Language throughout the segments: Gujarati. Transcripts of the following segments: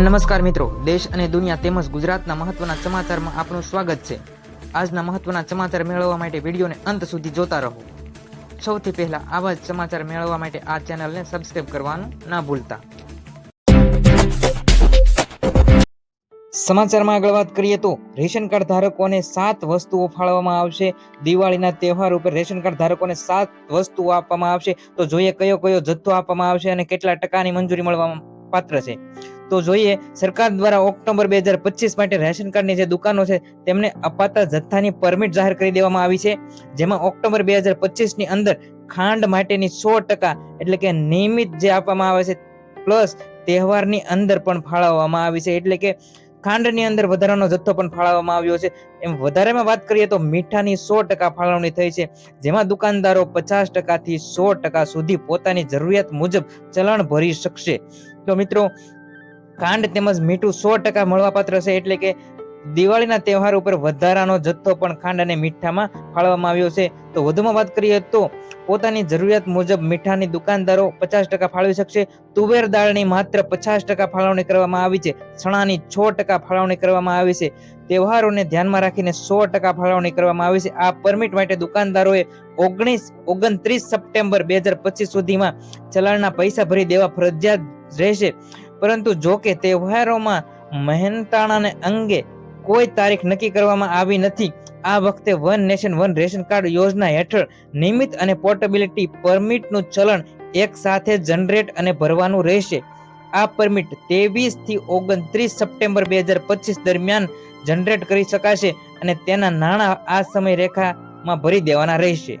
નમસ્કાર મિત્રો, દેશ અને દુનિયા તેમજ ગુજરાતના મહત્વના સમાચારમાં આપનું સ્વાગત છે. આજના મહત્વના સમાચાર મેળવવા માટે વિડીયોને અંત સુધી જોતા રહો. સૌથી પહેલા આવા જ સમાચાર મેળવવા માટે આ ચેનલને સબસ્ક્રાઇબ કરવાનું ના ભૂલતા. સમાચારમાં આગળ વાત કરીએ તો, રેશન કાર્ડ ધારકોને સાત વસ્તુઓ ફાળવવામાં આવશે. દિવાળીના તહેવાર ઉપર રેશન કાર્ડ ધારકોને સાત વસ્તુઓ આપવામાં આવશે. તો જોઈએ કયો કયો જથ્થો આપવામાં આવશે અને કેટલા ટકાની મંજૂરી મળવા પાત્ર છે. તો જોઈએ, સરકાર દ્વારા ઓક્ટોબર બે હજાર પચીસ માટે રેશન કાર્ડની જે દુકાનો છે, તેમને અપાતા જથ્થાની પરમિટ જાહેર કરી દેવામાં આવી છે. જેમાં ઓક્ટોબર બે હજાર પચીસની અંદર ખાંડ માટેની સો ટકા એટલે કે નિયમિત જે આપવામાં આવે છે, પ્લસ તહેવારની અંદર પણ ફાળવવામાં આવી છે. એટલે કે ખાંડની અંદર વધારાનો જથ્થો પણ ફાળવવામાં આવ્યો છે. એમ વધારેમાં વાત કરીએ તો મીઠાની સો ટકા ફાળવણી થઈ છે. જેમાં દુકાનદારો પચાસ ટકાથી સો ટકા સુધી પોતાની જરૂરિયાત મુજબ ચલણ ભરી શકશે. તો મિત્રો, ખાંડ તેમજ મીઠું સો ટકા મળવાપાત્ર છે એટલે કે દિવાળીના તહેવાર ઉપર વધારાનો જથ્થો પણ ખાંડ અને મીઠામાં ફાળવવામાં આવ્યો છે. તો વધુમાં વાત કરીએ તો પોતાની જરૂરિયાત મુજબ મીઠાની દુકાનદારો પચાસ ટકા ફાળવી શકશે. તુવેર દાળની માત્ર પચાસ ટકા ફાળવણી કરવામાં આવી છે. ચણાની છ ટકા ફાળવણી કરવામાં આવી છે. તહેવારોને ધ્યાનમાં રાખીને સો ટકા ફાળવણી કરવામાં આવી છે. આ પરમિટ માટે દુકાનદારોએ ઓગણીસ, ઓગણત્રીસ સપ્ટેમ્બર બે હજાર પચીસ સુધીમાં ચલણના પૈસા ભરી દેવા ફરજિયાત રહેશે. પરંતુ જો કે તહેવારોમાં મહેનતાણાને અંગે કોઈ તારીખ નક્કી કરવામાં આવી નથી. આ વખતે one nation, one ration card યોજના હેઠળ નિયમિત અને પોર્ટેબિલિટી પરમિટનું ચલણ એક સાથે જનરેટ અને ભરવાનું રહેશે. આ પરમિટ ત્રેવીસથી ઓગણત્રીસ સપ્ટેમ્બર બે હજાર પચીસ દરમિયાન જનરેટ કરી શકાશે અને તેના નાણાં આ સમય રેખામાં ભરી દેવાના રહેશે.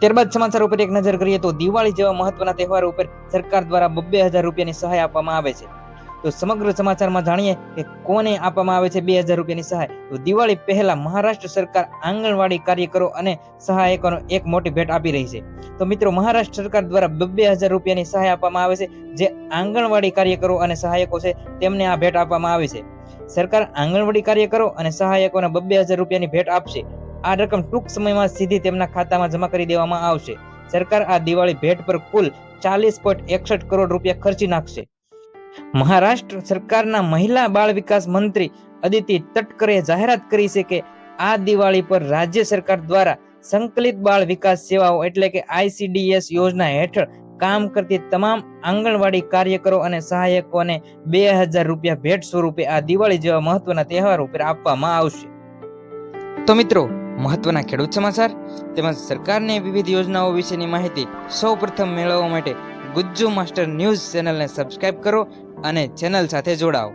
ત્યારબાદ સમાચાર ઉપર એક નજર કરીએ તો દિવાળી જેવા મહત્વના તહેવારો ઉપર સરકાર દ્વારા બબ્બે હજાર રૂપિયાની સહાય આપવામાં આવે છે. તો સમગ્ર સમાચારમાં જાણીએ કે કોને આપવામાં આવે છે બે હજાર રૂપિયાની સહાય? તો દિવાળી પહેલા મહારાષ્ટ્ર સરકાર આંગણવાડી કાર્યકરો અને સહાયકોનો એક મોટી ભેટ આપી રહી છે. તો મિત્રો, મહારાષ્ટ્ર સરકાર દ્વારા બબ્બે હજાર રૂપિયાની સહાય આપવામાં આવે છે, જે આંગણવાડી કાર્યકરો અને સહાયકો છે, તેમને આ ભેટ આપવામાં આવે છે. સરકાર આંગણવાડી કાર્યકરો અને સહાયકોને બબ્બે હજાર રૂપિયાની ભેટ આપશે. આ રકમ ટૂંક સમયમાં સીધી તેમના ખાતામાં જમા કરી દેવામાં આવશે. સરકાર આ દિવાળી ભેટ પર કુલ ચાલીસ પોઈન્ટ એકસઠ કરોડ રૂપિયા ખર્ચી નાખશે. મહારાષ્ટ્ર સરકારના મહિલા બાળ વિકાસ મંત્રી અદિતિ તટકરે જાહેરાત કરી છે કે આ દિવાળી પર રાજ્ય સરકાર દ્વારા સંકલિત બાળ વિકાસ સેવાઓ એટલે કે આઈસીડીએસ યોજના હેઠળ કામ કરતી તમામ આંગણવાડી કાર્યકરો અને સહાયકોને બે હજાર રૂપિયા ભેટ સ્વરૂપે આ દિવાળી જેવા મહત્વના તહેવાર ઉપર આપવામાં આવશે. તો મિત્રો, મહત્વના ખેડૂત સમાચાર તેમજ સરકારની વિવિધ યોજનાઓ વિશેની માહિતી સૌ પ્રથમ મેળવવા માટે ગુજ્જુ માસ્ટર ન્યૂઝ ચેનલને સબસ્ક્રાઇબ કરો અને ચેનલ સાથે જોડાઓ.